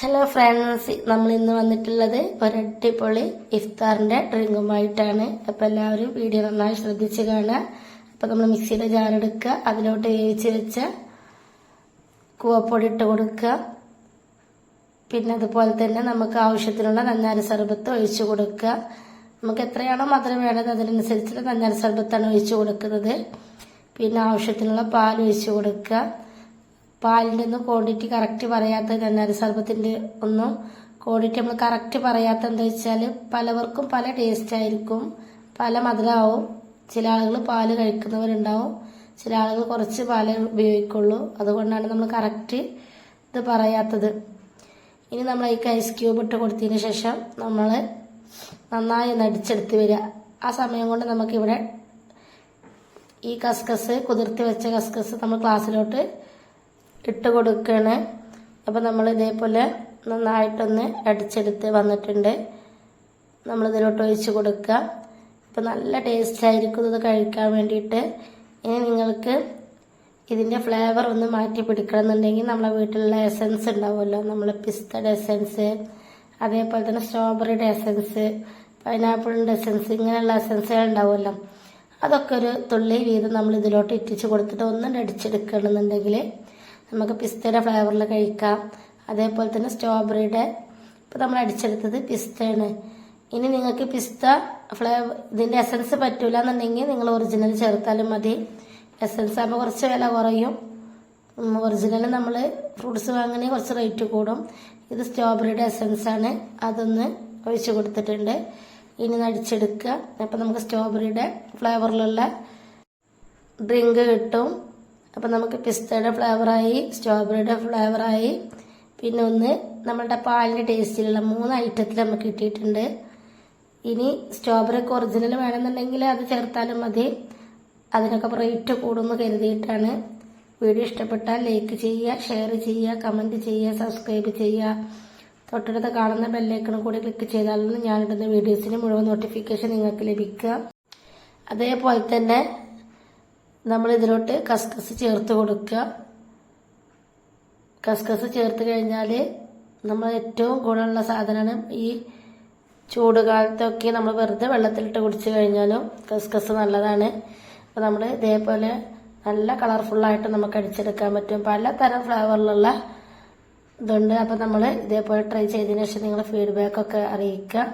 Hello friends നമ്മൾ ഇന്ന് വന്നിട്ടുള്ളത് ഒരടിപൊളി ഇഫ്താറിന്റെ ഡ്രിങ്കുമായിട്ടാണ്. അപ്പൊ എല്ലാവരും വീഡിയോ നന്നായി ശ്രദ്ധിച്ച് കാണുക. അപ്പൊ നമ്മൾ മിക്സിയുടെ ജാർ എടുക്കുക. അതിലോട്ട് വേവിച്ച് വെച്ച കൂവപ്പൊടി ഇട്ട് കൊടുക്കുക. പിന്നെ അതുപോലെ തന്നെ നമുക്ക് ആവശ്യത്തിനുള്ള നന്നാരി സർബത്ത് ഒഴിച്ചു കൊടുക്കുക. നമുക്ക് എത്രയാണോ മധുരം വേണ്ടത് അതിനനുസരിച്ചുള്ള നന്നാരി സർബത്താണ് ഒഴിച്ചു കൊടുക്കുന്നത്. പിന്നെ ആവശ്യത്തിനുള്ള പാൽ ഒഴിച്ചു കൊടുക്കുക. പാലിന്റെ ഒന്നും ക്വാണ്ടിറ്റി കറക്റ്റ് പറയാത്ത നന്നാരി സർബത്തിന്റെ ഒന്നും. ക്വാണ്ടിറ്റി നമ്മൾ കറക്റ്റ് പറയാത്ത എന്താ വെച്ചാൽ പലവർക്കും പല ടേസ്റ്റ് ആയിരിക്കും. പല മധുരമാവും ചില ആളുകൾ പാൽ കഴിക്കുന്നവരുണ്ടാവും. ചില ആളുകൾ കുറച്ച് പാലേ ഉപയോഗിക്കുള്ളൂ. അതുകൊണ്ടാണ് നമ്മൾ കറക്റ്റ് ഇത് പറയാത്തത്. ഇനി നമ്മൾ ഈ ഐസ് ക്യൂബ് ഇട്ട് കൊടുത്തതിന് ശേഷം നമ്മൾ നന്നായി ഒന്ന് അടിച്ചെടുത്ത് വരിക. ആ സമയം കൊണ്ട് നമുക്കിവിടെ ഈ കസ്കസ് കുതിർത്തി വെച്ച കസ്കസ് നമ്മൾ ക്ലാസ്സിലോട്ട് ഇട്ട് കൊടുക്കുകയാണ് അപ്പോൾ നമ്മൾ ഇതേപോലെ നന്നായിട്ടൊന്ന് അടിച്ചെടുത്ത് വന്നിട്ടുണ്ട്. നമ്മൾ ഇതിലോട്ട് ഒഴിച്ച് കൊടുക്കുക. അപ്പോൾ നല്ല ടേസ്റ്റ് ആയിരിക്കും ഇത് കഴിക്കാൻ വേണ്ടിയിട്ട്. ഇനി നിങ്ങൾക്ക് ഇതിന്റെ ഫ്ലേവർ ഒന്ന് മാറ്റി പിടിക്കണമെന്നുണ്ടെങ്കിൽ നമ്മളെ വീട്ടിലുള്ള എസൻസ് ഉണ്ടാവുമല്ലോ. നമ്മൾ പിസ്തയുടെ എസൻസ് അതേപോലെ തന്നെ സ്ട്രോബെറിയുടെ എസൻസ് പൈനാപ്പിളിന്റെ എസൻസ് ഇങ്ങനെയുള്ള എസൻസുകൾ ഉണ്ടാവുമല്ലോ. അതൊക്കെ ഒരു തുള്ളി വീതം നമ്മൾ ഇതിലോട്ട് ഇറ്റിച്ച് കൊടുത്തിട്ട് ഒന്നും അടിച്ചെടുക്കണമെന്നുണ്ടെങ്കിൽ നമുക്ക് പിസ്തയുടെ ഫ്ലേവറിൽ കഴിക്കാം. അതേപോലെ തന്നെ സ്ട്രോബെറിയുടെ ഇപ്പോൾ നമ്മൾ അടിച്ചെടുത്തത് പിസ്തയാണ്. ഇനി നിങ്ങൾക്ക് പിസ്ത ഫ്ലേവർ ഇതിന്റെ എസൻസ് പറ്റൂല എന്നുണ്ടെങ്കിൽ നിങ്ങൾ ഒറിജിനൽ ചേർത്താലും മതി. എസൻസ് ആകുമ്പോൾ കുറച്ച് വില കുറയും. ഒറിജിനൽ നമ്മൾ ഫ്രൂട്ട്സ് വാങ്ങണേ കുറച്ച് റേറ്റ് കൂടും. ഇത് സ്ട്രോബെറിയുടെ എസൻസ് ആണ്. അതൊന്ന് ഒഴിച്ച് കൊടുത്തിട്ടുണ്ട്. ഇനി നടിച്ചെടുക്കുക അപ്പം നമുക്ക് സ്ട്രോബെറിയുടെ ഫ്ലേവറിലുള്ള ഡ്രിങ്ക് കിട്ടും. അപ്പം നമുക്ക് പിസ്തയുടെ ഫ്ലേവറായി സ്ട്രോബെറിയുടെ ഫ്ലേവറായി പിന്നെ ഒന്ന് നമ്മളുടെ പാലിന്റെ ടേസ്റ്റിലുള്ള മൂന്ന് ഐറ്റത്തിൽ നമുക്ക് കിട്ടിയിട്ടുണ്ട്. ഇനി സ്ട്രോബെറി ഒക്കെ ഒറിജിനൽ വേണമെന്നുണ്ടെങ്കിൽ അത് ചേർത്താലും മതി. അതിനൊക്കെ റേറ്റ് കൂടുമെന്ന് കരുതിയിട്ടാണ്. വീഡിയോ ഇഷ്ടപ്പെട്ടാൽ ലൈക്ക് ചെയ്യുക ഷെയർ ചെയ്യുക കമന്റ് ചെയ്യുക സബ്സ്ക്രൈബ് ചെയ്യുക. തൊട്ടടുത്ത് കാണുന്ന ബെല്ലൈക്കണും കൂടി ക്ലിക്ക് ചെയ്താലാണ് ഞാനിടുന്ന വീഡിയോസിന് മുഴുവൻ നോട്ടിഫിക്കേഷൻ നിങ്ങൾക്ക് ലഭിക്കുക. അതേപോലെ തന്നെ നമ്മൾ ഇതിലോട്ട് കസ്കസ് ചേർത്ത് കൊടുക്കുക. കസ്കസ് ചേർത്ത് കഴിഞ്ഞാൽ നമ്മൾ ഏറ്റവും ഗുണമുള്ള സാധനമാണ് ഈ ചൂട് കാലത്തൊക്കെ നമ്മൾ വെറുതെ വെള്ളത്തിലിട്ട് കുടിച്ചു കഴിഞ്ഞാലും കസ്കസ് നല്ലതാണ്. അപ്പോൾ നമ്മൾ ഇതേപോലെ നല്ല കളർഫുള്ളായിട്ട് നമുക്ക് അടിച്ചെടുക്കാൻ പറ്റും. പലതരം ഫ്ലേവറിലുള്ള ഇതുണ്ട്. അപ്പോൾ നമ്മൾ ഇതേപോലെ ട്രൈ ചെയ്തതിന് ശേഷം നിങ്ങളുടെ ഫീഡ്ബാക്കൊക്കെ അറിയിക്കുക.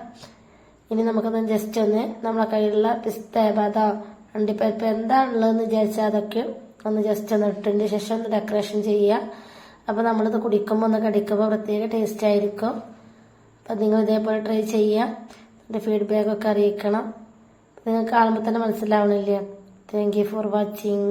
ഇനി നമുക്കൊന്ന് ജസ്റ്റ് ഒന്ന് നമ്മളെ കയ്യിലുള്ള പിസ്ത ബദാം അണ്ടിപ്പരിപ്പ് എന്താ ഉള്ളതെന്ന് വിചാരിച്ചാൽ അതൊക്കെ ഒന്ന് ജസ്റ്റ് ഒന്ന് ഇട്ടതിന് ശേഷം ഒന്ന് ഡെക്കറേഷൻ ചെയ്യുക അപ്പോൾ നമ്മളിത് കുടിക്കുമ്പോൾ ഒന്ന് കടിക്കുമ്പോൾ പ്രത്യേക ടേസ്റ്റ് ആയിരിക്കും. അപ്പം നിങ്ങൾ ഇതേപോലെ ട്രൈ ചെയ്യുക എന്റെ ഫീഡ്ബാക്കൊക്കെ അറിയിക്കണം. നിങ്ങൾക്ക് കാണുമ്പോൾ തന്നെ മനസ്സിലാവണില്ലേ? Thank you for watching